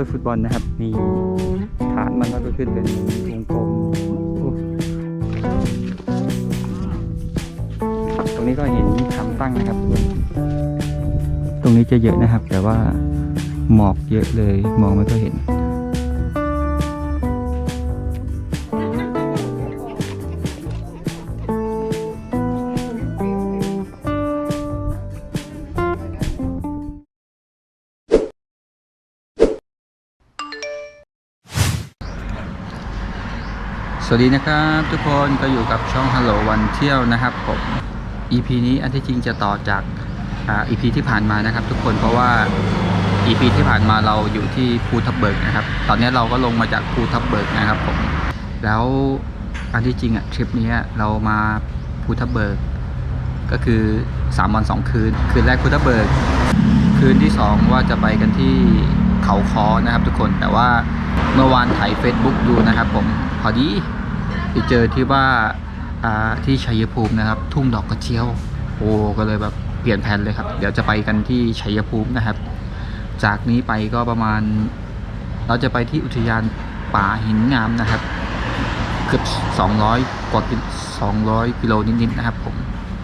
วยฟุตบอลนะครับ มีฐานมันแล้วก็ขึ้นเป็นวงกลมโอ้ตรงนี้ก็เห็นทำตั้งนะครับ ตรงนี้จะเยอะนะครับ แต่ว่าหมอกเยอะเลยมองไม่ค่อยเห็น วัสดีนะครับทุกคนก็อยู่กับช่อง Hello วันเที่ยวนะครับผม EP นี้อันที่จริงจะต่อจากอ่า EP ที่ผ่านมานะครับ ทุกคนเพราะว่า EP ที่ผ่านมาเราอยู่ที่ภูทับเบิกนะครับ ตอนนี้เราก็ลงมาจากภูทับเบิกนะครับผมแล้วอันที่จริงอะทริปนี้เรามาภูทับเบิก ก็คือ3วัน2คืน คืนแรกภูทับเบิก คืนที่ 2 ว่าจะไปกันที่เขาคอนะครับ ทุกคนแต่ว่าเมื่อวานถ่าย Facebook ดูนะครับผมพอดี ไปเจอที่ว่าอ่าที่ชัยภูมินะครับ ทุ่งดอกกระเจียว โอ้ก็เลยแบบเปลี่ยนแผนเลยครับ เดี๋ยวจะไปกันที่ชัยภูมินะครับ จากนี้ไปก็ประมาณ เราจะไปที่อุทยานป่าหินงามนะครับ เกือบ 200 กว่ากิโล200 กิโลนิดๆนะครับ ผม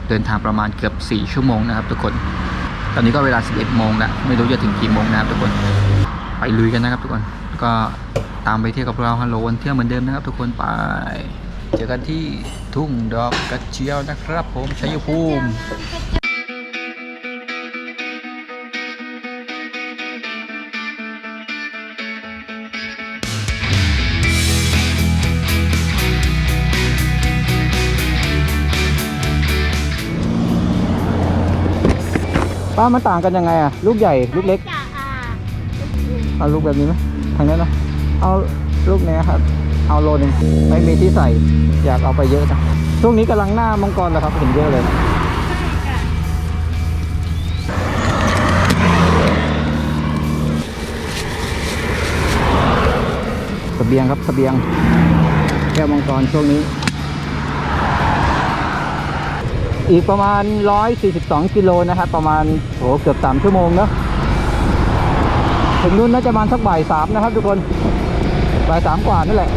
เดินทางประมาณเกือบ 4 ชั่วโมงนะครับ ทุกคน ตอนนี้ก็เวลา 11 โมงแล้ว ไม่รู้จะถึงกี่โมงนะครับทุกคน ไปลุยกันนะครับทุกคน ก็ตามไปเที่ยวกับเราฮัลโหลวันเที่ยวเหมือนเดิมนะครับ ทุกคนไป เจอกันที่ทุ่งดอกกระเจียวนะครับ ผมชัยภูมิป้ามันต่างกันยังไงอะลูกใหญ่ ลูกเล็กจะอ่าเอาลูกแบบนี้ไหม ทางนั้นนะเอาลูกเนี้ยครับ เอาโลนึงไม่มีที่ใส่อยากเอาไปเยอะนะช่วงนี้กำลังหน้ามังกรแล้วครับเห็นเยอะเลยเสบียงครับเสบียง แก้วมังกรช่วงนี้ อีกประมาณ 142 กิโลนะครับ ประมาณโหเกือบ 3 ชั่วโมงเนอะ ถึงนู้นน่าจะมาสักบ่ายสามนะครับทุกคนบ่ายสามกว่านั่นแหละ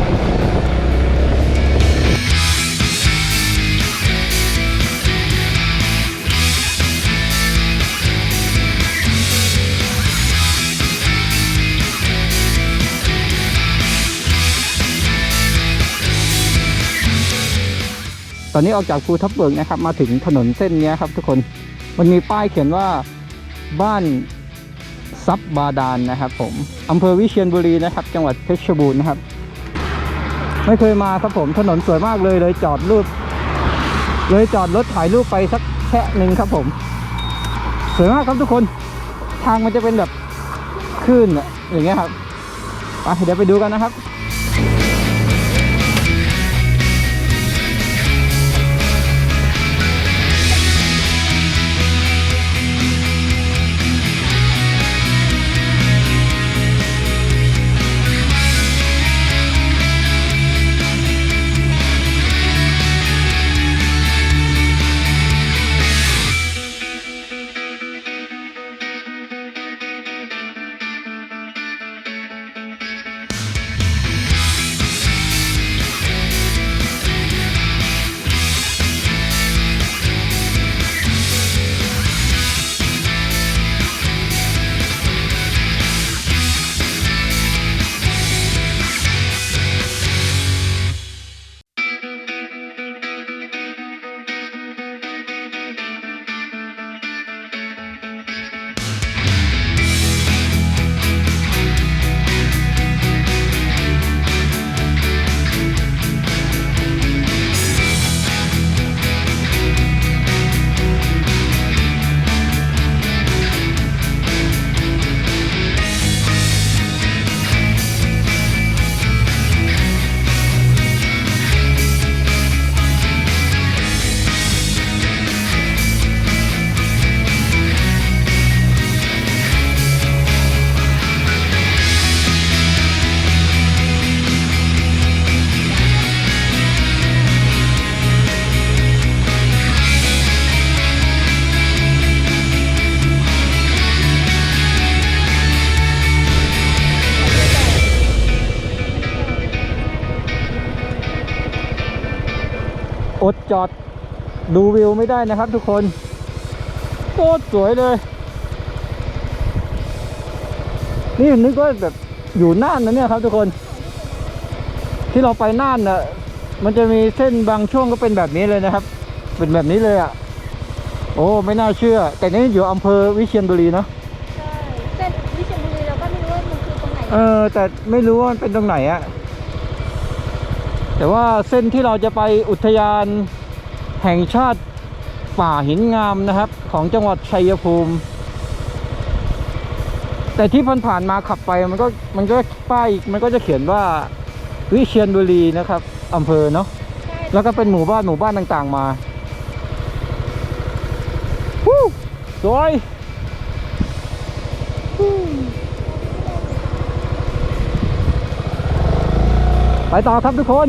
ตอนนี้ออกจากภูทับเบิกนะครับ มาถึงถนนเส้นนี้ครับทุกคน มันมีป้ายเขียนว่าบ้าน ซับบาดาลนะครับ ผมอำเภอวิเชียรบุรีนะครับ จังหวัดเพชรบูรณ์นะครับ ไม่เคยมาครับผมถนนสวยมากเลยเลยจอดรูป เลยจอดรถถ่ายรูปไปสักแค่หนึ่งครับผม สวยมากครับทุกคน ทางมันจะเป็นแบบคลื่นอะอย่างเงี้ยครับไปเดี๋ยวไปดูกันนะครับ จอดดูวิวไม่ได้นะครับทุกคนโคตรสวยเลย นี่นึกว่าแบบอยู่น่านนะเนี่ยครับทุกคน ที่เราไปน่านน่ะ มันจะมีเส้นบางช่วงก็เป็นแบบนี้เลยนะครับ เป็นแบบนี้เลยอะ โอ้ไม่น่าเชื่อ แต่นี่อยู่อำเภอวิเชียรบุรีเนาะใช่เส้นวิเชียรบุรีเราก็ไม่รู้ว่ามันคือตรงไหนเออ แต่ไม่รู้ว่ามันเป็นตรงไหนอะแต่ว่าเส้นที่เราจะไปอุทยาน แห่งชาติป่าหินงามนะครับ ของจังหวัดชัยภูมิ แต่ที่ผ่านๆมาขับไปมันก็มันก็ป้ายมันก็จะเขียนว่าวิเชียรบุรีนะครับอำเภอเนาะใช่แล้วก็เป็นหมู่บ้านหมู่บ้านต่างๆมาวู้สวยวู้ไปต่อครับทุกคน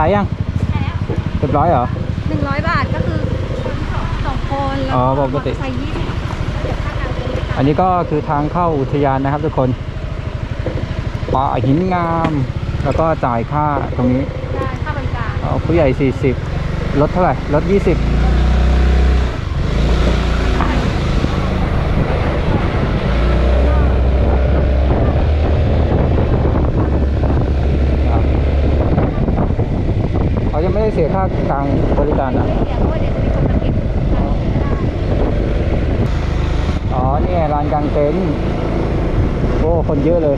จ่ายยังใช่แล้วเรียบร้อยเหรอหนึ่งร้อยบาทก็คือคนสองสองคนแล้วอ๋อปกติใส่ยี่สิบแล้วเดี๋ยวค่าทางเป็นไปตามอันนี้ก็คือทางเข้าอุทยานนะครับทุกคนป่าหินงาม แล้วก็จ่ายค่าตรงนี้ได้ค่าบริการเอาผู้ใหญ่ 40ลดเท่าไหร่ลด 20 ครับเขายังไม่ได้เสียค่าการบริการนะอ๋อ นี่ลานกลางเต็นท์โอ้ คนเยอะเลย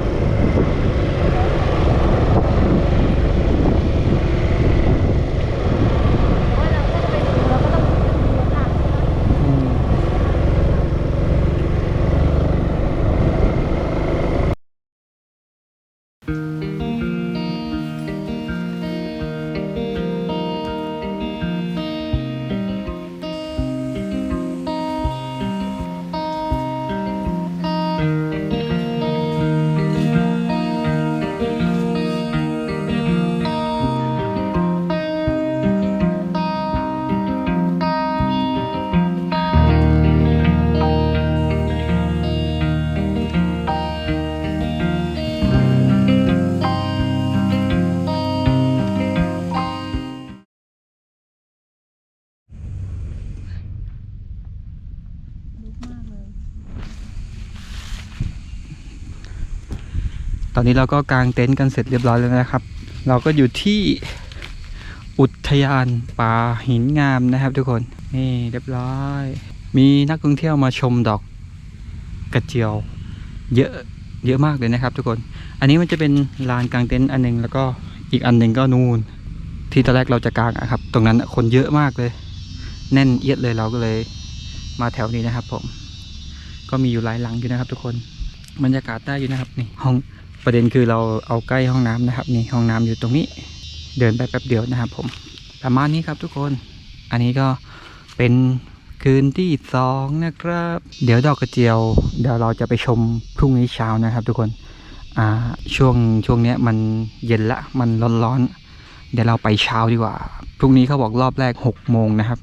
อนนี้เราก็กางเต็นท์กันเสร็จเรียบร้อยแล้วนะครับ เราก็อยู่ที่อุทยานป่าหินงามนะครับทุกคน นี่เรียบร้อย มีนักท่องเที่ยวมาชมดอกกระเจียว เยอะเยอะมากเลยนะครับทุกคน อันนี้มันจะเป็นลานกางเต็นท์อันหนึงแล้วก็อีกอันหนึ่งก็นู่นที่ตอนแรกเราจะกางอะครับ ตรงนั้นคนเยอะมากเลย แน่นเอียดเลยเราก็เลยมาแถวนี้นะครับผม ก็มีอยู่หลายหลังอยู่นะครับทุกคน บรรยากาศได้อยู่นะครับนี่ห้อง ประเด็นคือเราเอาใกล้ห้องน้ำนะครับนี่ห้องน้ำอยู่ตรงนี้ เดินไปแป๊บเดียวนะครับ ผมประมาณนี้ครับทุกคน อันนี้ก็เป็นคืนที่สองนะครับ เดี๋ยวดอกกระเจียว เดี๋ยวเราจะไปชมพรุ่งนี้เช้านะครับทุกคนอ่าช่วงช่วงเนี้ยมันเย็นละมันร้อนๆเดี๋ยวเราไปเช้าดีกว่าพรุ่งนี้เขาบอกรอบแรกหกโมงนะครับ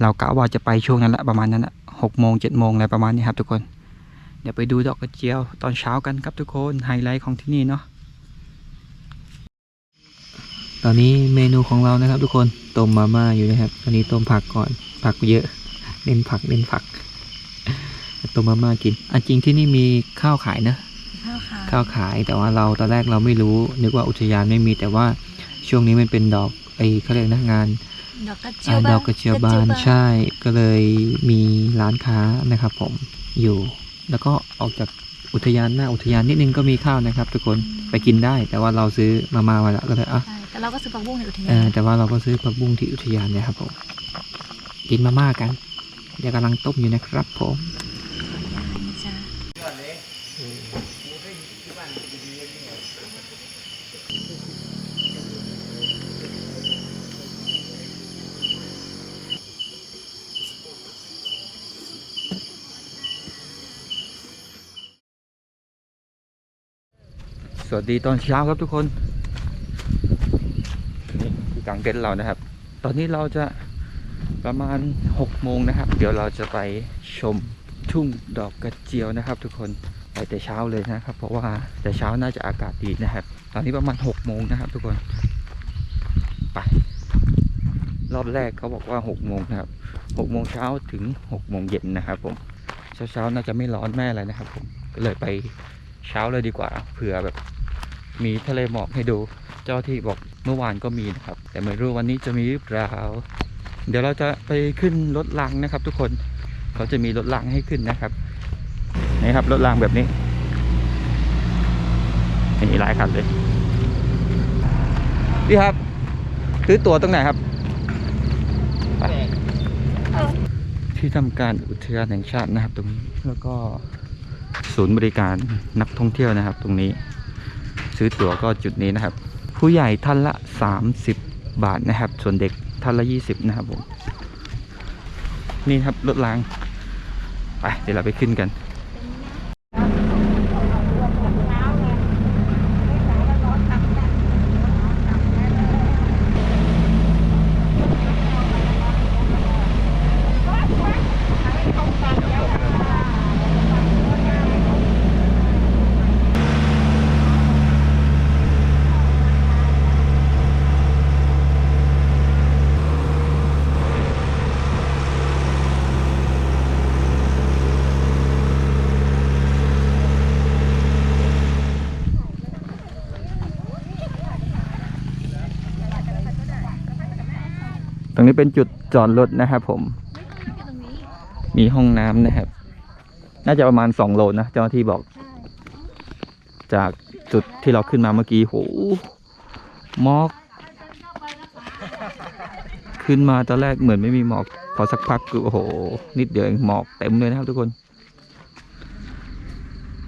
เรากะว่าจะไปช่วงนั้นละประมาณนั้นละหกโมงเจ็ดโมงอะไรประมาณนี้ครับทุกคน เดี๋ยวไปดูดอกกระเจียวตอนเช้ากันครับทุกคนไฮไลท์ของที่นี่เนาะตอนนี้เมนูของเรานะครับ ทุกคนต้มมาม่าอยู่นะครับตอนนี้ต้มผักก่อนผักเยอะเน้นผักเน้นผักต้มมาม่ากินอันจริงที่นี่มีข้าวขายนะข้าวขาข้าวขายแต่ว่าเราตอนแรกเราไม่รู้ นึกว่าอุทยานไม่มีแต่ว่าช่วงนี้มันเป็นดอกไอเขาเรียกนะงานดอกกระเจียอ่าวบานดอกกระเจียวบานใช่ก็เลยมีร้านค้านะครับ ผมอยู่ แล้วก็ออกจากอุทยานหน้าอุทยานนิดนึงก็มีข้าวนะครับ ทุกคนไปกินได้ แต่ว่าเราซื้อมาม่ามาแล้วก็เลยอะใช่แต่เราก็ซื้อผักบุ้งในอุทเอยานอแต่ว่าเราก็ซื้อผักบุ้งที่อุทยานเนี่ยครับผมกินมาม่ากันเดี๋ยวกำลังต้มอยู่นะครับผม จ้ะ ส วัสดีตอนเช้าครับทุกคนนี่คือกลางเต็นท์เรานะครับ ตอนนี้เราจะประมาณ6โมงนะครับ เดี๋ยวเราจะไปชมทุ่งดอกกระเจียวนะครับ ทุกคนไปแต่เช้าเลยนะครับ เพราะว่าแต่เช้าน่าจะอากาศดีนะครับ ตอนนี้ประมาณ6โมงนะครับทุกคนไปรอบแรกเขาบอกว่า6โมงนะครับ6โมงเช้าถึง6โมงเย็นนะครับผมเช้าเช้าๆน่าจะไม่ร้อนแม่อะไรนะครับผมก็เลยไปเช้าเลยดีกว่าเผื่อแบบ มีทะเลหมอกให้ดู เจ้าที่บอกเมื่อวานก็มีนะครับ แต่ไม่รู้วันนี้จะมีหรือเปล่า เดี๋ยวเราจะไปขึ้นรถรางนะครับ ทุกคนเขาจะมีรถรางให้ขึ้นนะครับนี่ครับรถรางแบบนี้นี่หลายคันเลยพี่ครับซื้อตั๋วตรงไหนครับไปที่ทำการอุทยานแห่งชาตินะครับ ตรงนี้แล้วก็ศูนย์บริการนักท่องเที่ยวนะครับ ตรงนี้ ซื้อตั๋วก็จุดนี้นะครับ ผู้ใหญ่ท่านละ 30 บาทนะครับ ส่วนเด็กท่านละ 20 นะครับผม นี่ครับรถราง ไปเดี๋ยวเราไปขึ้นกัน รงนี้เป็นจุดจอดรถนะครับผม มีห้องน้ำนะครับ น่าจะประมาณ2โลนะเจ้าหน้าที่บอก จากจุดที่เราขึ้นมาเมื่อกี้โหหมอก ขึ้นมาตอนแรกเหมือนไม่มีหมอก พอสักพักคือโอ้โห นิดเดียวเองหมอกเต็มเลยนะครับทุกคน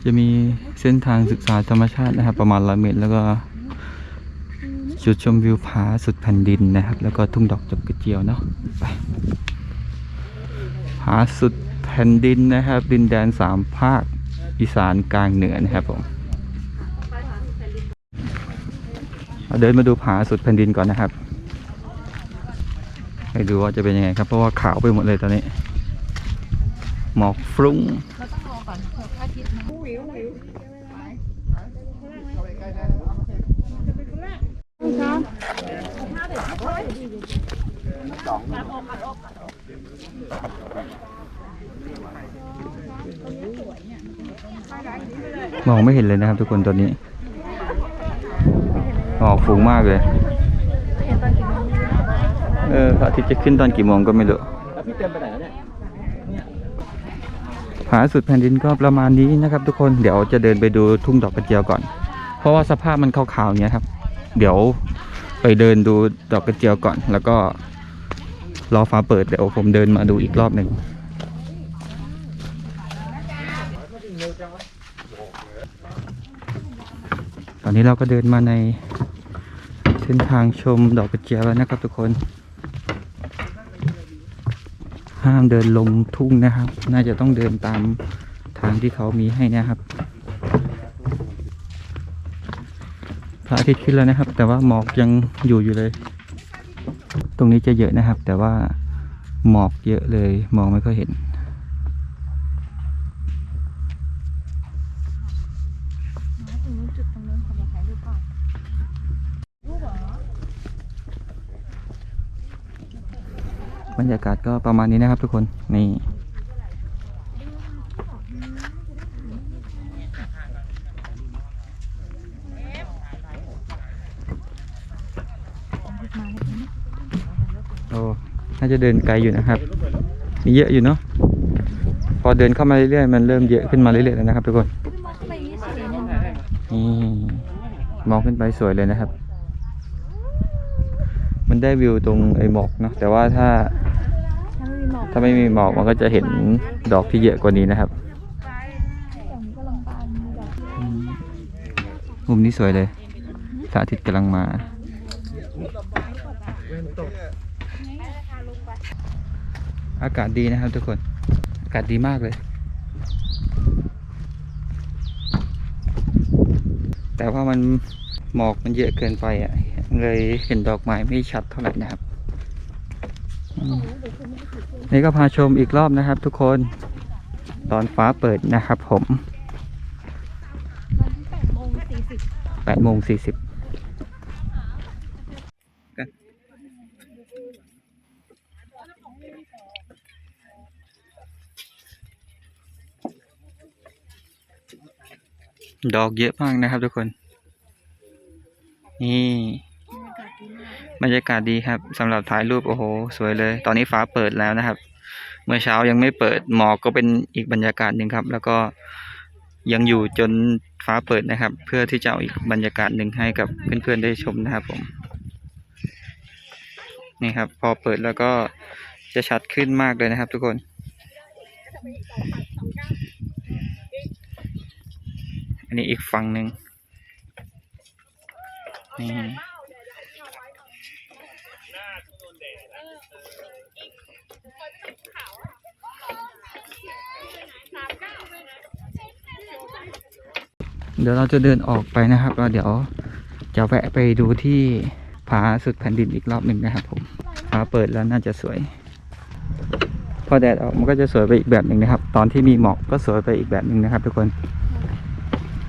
จะมีเส้นทางศึกษาธรรมชาตินะครับ ประมาณร้อยเมตรแล้วก็ จุดชมวิวผาสุดแผ่นดินนะครับ แล้วก็ทุ่งดอกจบกระเจียวเนาะไปผาสุดแผ่นดินนะครับ ดินแดนสามภาคอีสานกลางเหนือนะครับผมเดินมาดูผาสุดแผ่นดินก่อนนะครับให้ดูว่าจะเป็นยังไงครับ เพราะว่าขาวไปหมดเลยตอนนี้ หมอกฟรุ้งเราต้องรอก่อนเผื่อพระอาทิตย์มา มองไม่เห็นเลยนะครับทุกคนตอนนี้หอกฟุ้งมากเลย เอนกี่โมงเอพระอาทิตย์จะขึ้นตอนกี่โมงก็ไม่รู้ผาสุดแผ่นดินก็ประมาณนี้นะครับทุกคนเดี๋ยวจะเดินไปดูทุ่งดอกกระเจียวก่อน เพราะว่าสภาพมันขาวๆเนี้ยครับ เดี๋ยวไปเดินดูดอกกระเจียวก่อน แล้วก็ รอฟ้าเปิดเดี๋ยวผมเดินมาดูอีกรอบหนึ่งตอนนี้เราก็เดินมาในเส้นทางชมดอกกระเจียวแล้วนะครับทุกคน ห้ามเดินลงทุ่งนะครับ น่าจะต้องเดินตามทางที่เขามีให้นะครับพระอาทิตย์ขึ้นแล้วนะครับ แต่ว่าหมอกยังอยู่อยู่เลย ตรงนี้จะเยอะนะครับ แต่ว่าหมอกเยอะเลยมองไม่ค่อยเห็น บรรยากาศก็ประมาณนี้นะครับทุกคน นี่ โอ้ น่า จะเดินไกลอยู่นะครับ มีเยอะอยู่เนาะ พอเดินเข้ามาเรื่อยๆ มันเริ่มเยอะขึ้นมาเรื่อยๆแล้วนะครับทุกคนมองเข้าไปนี่สวยเนี่ยนี่มองขึ้นไปสวยเลยนะครับ มันได้วิวตรงไอ้หมอกเนาะ แต่ว่าถ้า ถ้าไม่มีหมอกมันก็จะเห็นดอกที่เยอะกว่านี้นะครับ มุมนี้สวยเลยพระอาทิตย์กำลังมา อากาศดีนะครับทุกคน อากาศดีมากเลย แต่ว่ามันหมอกมันเยอะเกินไปอะ เลยเห็นดอกไม้ไม่ชัดเท่าไหร่นะครับ นี่ก็พาชมอีกรอบนะครับทุกคน ตอนฟ้าเปิดนะครับผม8โมง40 ดอกเยอะมากนะครับทุกคน นี่บรรยากาศดีครับสำหรับถ่ายรูปโอ้โห สวยเลย ตอนนี้ฟ้าเปิดแล้วนะครับ เมื่อเช้ายังไม่เปิดหมอกก็เป็นอีกบรรยากาศหนึ่งครับ แล้วก็ยังอยู่จนฟ้าเปิดนะครับ เพื่อที่จะเอาอีกบรรยากาศหนึ่งให้กับเพื่อนๆได้ชมนะครับผมนี่ครับ พอเปิดแล้วก็จะชัดขึ้นมากเลยนะครับ ทุกคน อันนี้อีกฝั่งหนึ่งนี่เดี๋ยวเราจะเดินออกไปนะครับแล้วเดี๋ยวจะแวะไปดูที่ผาสุดแผ่นดินอีกรอบหนึ่งนะครับผมฟ้าเปิดแล้วน่าจะสวย พอแดดออกมันก็จะสวยไปอีกแบบหนึ่งนะครับ ตอนที่มีหมอกก็สวยไปอีกแบบหนึ่งนะครับ ทุกคน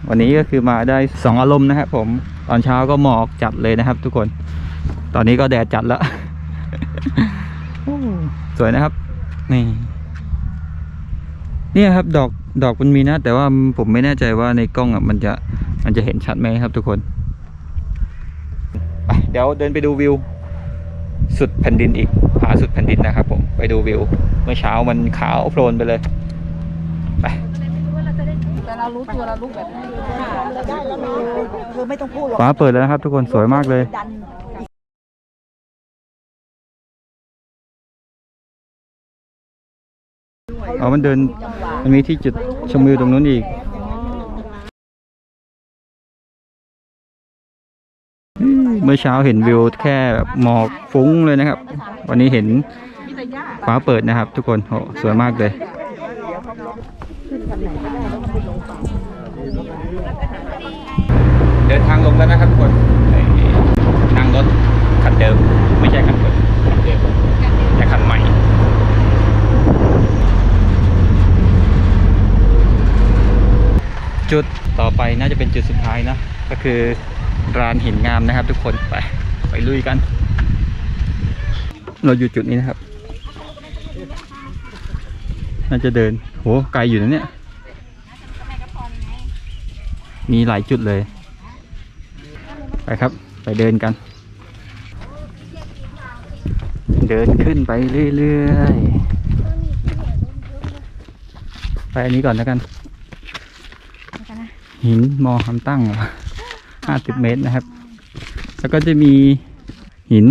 วันนี้ก็คือมาได้สองอารมณ์นะครับผมตอนเช้าก็หมอกจัดเลยนะครับ ทุกคน ตอนนี้ก็แดดจัดแล้วสวยนะครับ นี่เนี่ยครับดอกดอกมันมีนะ แต่ว่าผมไม่แน่ใจว่าในกล้องอะมันจะมันจะเห็นชัดไหมครับทุกคนไปเดี๋ยวเดินไปดูวิว สุดแผ่นดินอีกผาสุดแผ่นดินนะครับผมไปดูวิว เมื่อเช้ามันขาวโพลนไปเลย แต่เรารู้ตัวเรารู้แบบนี้ได้แล้วนะคือไม่ต้องพูดหรอกฟ้าเปิดแล้วนะครับ ทุกคนสวยมากเลย ดันอ๋อมันเดิน มันมีที่จุดชมวิวตรงนู้นอีกเมื่อเช้าเห็นวิวแค่แบบหมอกฟุ้งเลยนะครับ วันนี้เห็นฟ้าเปิดนะครับ ทุกคนโหสวยมากเลย เดินทางลงแล้วนะครับทุกคนนั่งรถคันเดิมไม่ใช่คันเดิมคันเดิมแต่คันใหม่จุดต่อไปน่าจะเป็นจุดสุดท้ายนะ ก็คือร้านหินงามนะครับ ทุกคนไปไปลุยกัน เราอยู่จุดนี้นะครับ น่าจะเดินโหไกลอยู่นะเนี่ย มีหลายจุดเลย ครับ ไปเดินกัน เดินขึ้นไปเรื่อยๆ ไปอันนี้ก่อนแล้วกัน หินมอคำตั้งห้าสิบเมตรนะครับ แล้วก็จะมีหิน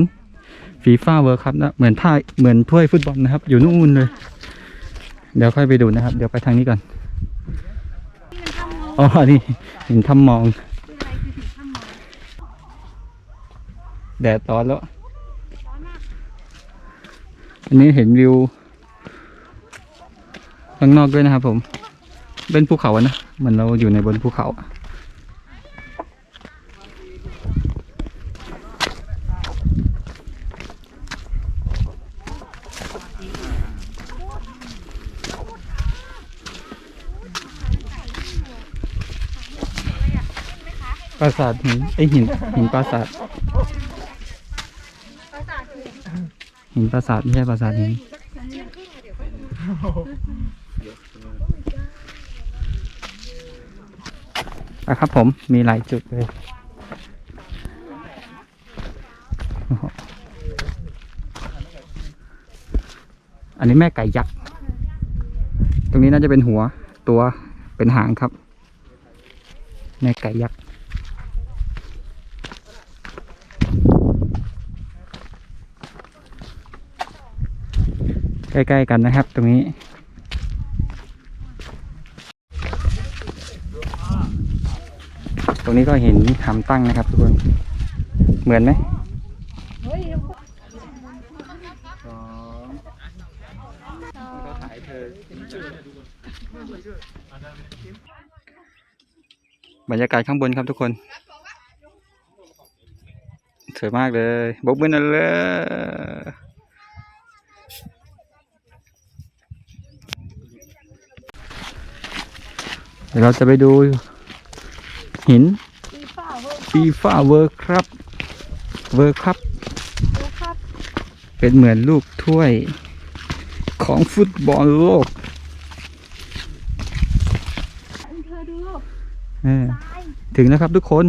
ฟีฟ่าเวิร์ครับนะเหมือนท่าเหมือนถ้วยฟุตบอลนะครับ อยู่นู่นเลย เดี๋ยวค่อยไปดูนะครับ เดี๋ยวไปทางนี้ก่อนอ๋อนี่หินถ้ำมอง แดดร้อนแล้ว อันนี้เห็นวิวข้างนอกด้วยนะครับผม เป็นภูเขาอะนะเหมือนเราอยู่ในบนภูเขา ปราสาทหินไอหินหินปราสาท หินปราสาทไม่ใช่ปราสาทหินนะครับผมมีหลายจุดเลยอันนี้แม่ไก่ยักษ์ ตรงนี้น่าจะเป็นหัวตัวเป็นหางครับ แม่ไก่ยักษ์ ล้ๆกันนะครับ ตรงนี้ตรงนี้ก็เห็นทำตั้งนะครับทุกคน เหมือนไหมสองก็ถ่ายเธอบรรยากาศข้างบนครับทุกคน สวยมากเลยบกมือนั่นเลย เดี๋ยวเราจะไปดูหินฟีฟ่าเวิร์ฟีฟ่าเวิร์ครับ เวิร์ครับครับ เป็นเหมือนลูกถ้วยของฟุตบอลโลกเธอดูเออซ้ายถึงแล้วครับทุกคน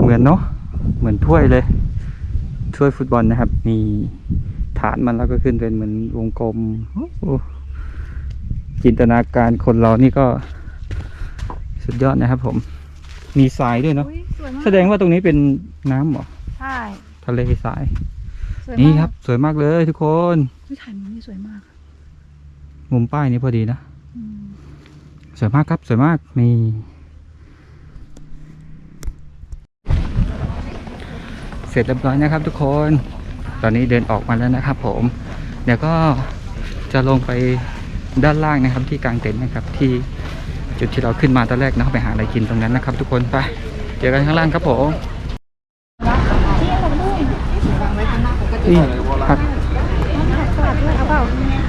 เหมือนเนาะเหมือนถ้วยเลย ถ้วยฟุตบอลนะครับ มีฐานมันแล้วก็ขึ้นเป็นเหมือนวงกลมโอ้โห จินตนาการคนเรานี่ก็สุดยอดนะครับ ผม มีทรายด้วยเนาะอุ้ยสวยมากแสดงว่าตรงนี้เป็นน้ำเหรอ ใช่ทะเลทราย สวยนี่มากครับสวยมากเลยทุกคน วิถ่ายมุมนี้สวยมากมุมป้ายนี้พอดีนะ อืมสวยมากครับ สวยมาก นี่ เสร็จเรียบร้อยนะครับทุกคน ตอนนี้เดินออกมาแล้วนะครับผม เดี๋ยวก็จะลงไป ด้านล่างนะครับที่กลางเต็นท์นะครับที่จุดที่เราขึ้นมาตอนแรกนะไปหาอะไรกินตรงนั้นนะครับ ทุกคนไปเจอกันข้างล่างครับผมนี่ผักผักสลัดด้วยเอาเปล่า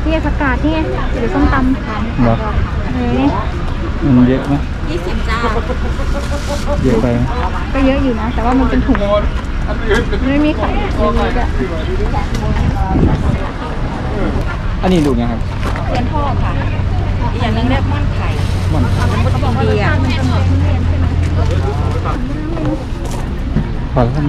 ที่ผักกาดที่หรือส้มตำเหรอเฮ้ยมันเยอะไหมยี่สิบจ้าเยอะไปไหมก็เยอะอยู่นะ แต่ว่ามันเป็นถุงไม่มีไข่เลยอะ อันนี้ดูไงครับเรียนพ่อค่ะอีกอย่างหนึงเรียกม่อนไข่มันอินเดียพอแล้วครับ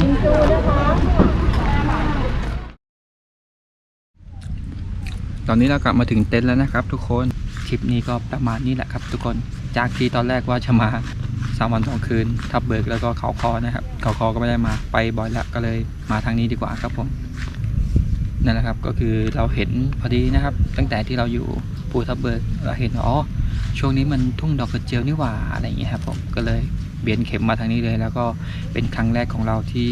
ตอนนี้เรากลับมาถึงเต็นท์แล้วนะครับ ทุกคนคลิปนี้ก็ประมาณนี้แหละครับ ทุกคนจากที่ตอนแรกว่าจะมาสามวันสองคืน ทับเบิกแล้วก็เขาคอนะครับเขาคอก็ไม่ได้มาไปบ่อยแล้วก็เลยมาทางนี้ดีกว่าครับผม นั่นแหละครับก็คือเราเห็นพอดีนะครับ ตั้งแต่ที่เราอยู่ภูทับเบิกเราเห็นอ๋อช่วงนี้มันทุ่งดอกกระเจียวนี่หว่าอะไรอย่างเงี้ยครับผมก็เลยเบียนเข็มมาทางนี้เลย แล้วก็เป็นครั้งแรกของเราที่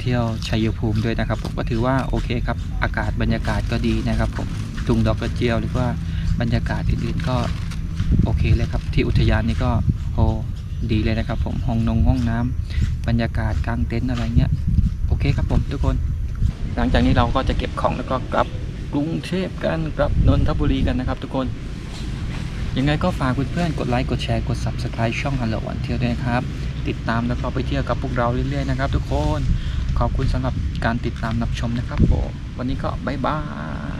เที่ยวชัยภูมิด้วยนะครับ ผมก็ถือว่าโอเคครับอากาศบรรยากาศก็ดีนะครับผมทุ่งดอกกระเจียวหรือว่าบรรยากาศอื่นๆก็โอเคเลยครับ ที่อุทยานนี่ก็โอ้ดีเลยนะครับ ผมห้องนงห้องน้ำบรรยากาศกลางเต็นท์อะไรเงี้ยโอเคครับผมทุกคน หลังจากนี้เราก็จะเก็บของแล้วก็กลับกรุงเทพกันกลับนนทบุรีกันนะครับ ทุกคน ยังไงก็ฝากเพื่อนๆกดไลค์กดแชร์กด subscribe ช่อง Hello วันเที่ยวด้วยนะครับ ติดตามแล้วก็ไปเที่ยวกับพวกเราเรื่อยๆนะครับ ทุกคนขอบคุณสำหรับการติดตามรับชมนะครับผมวันนี้ก็บ๊ายบาย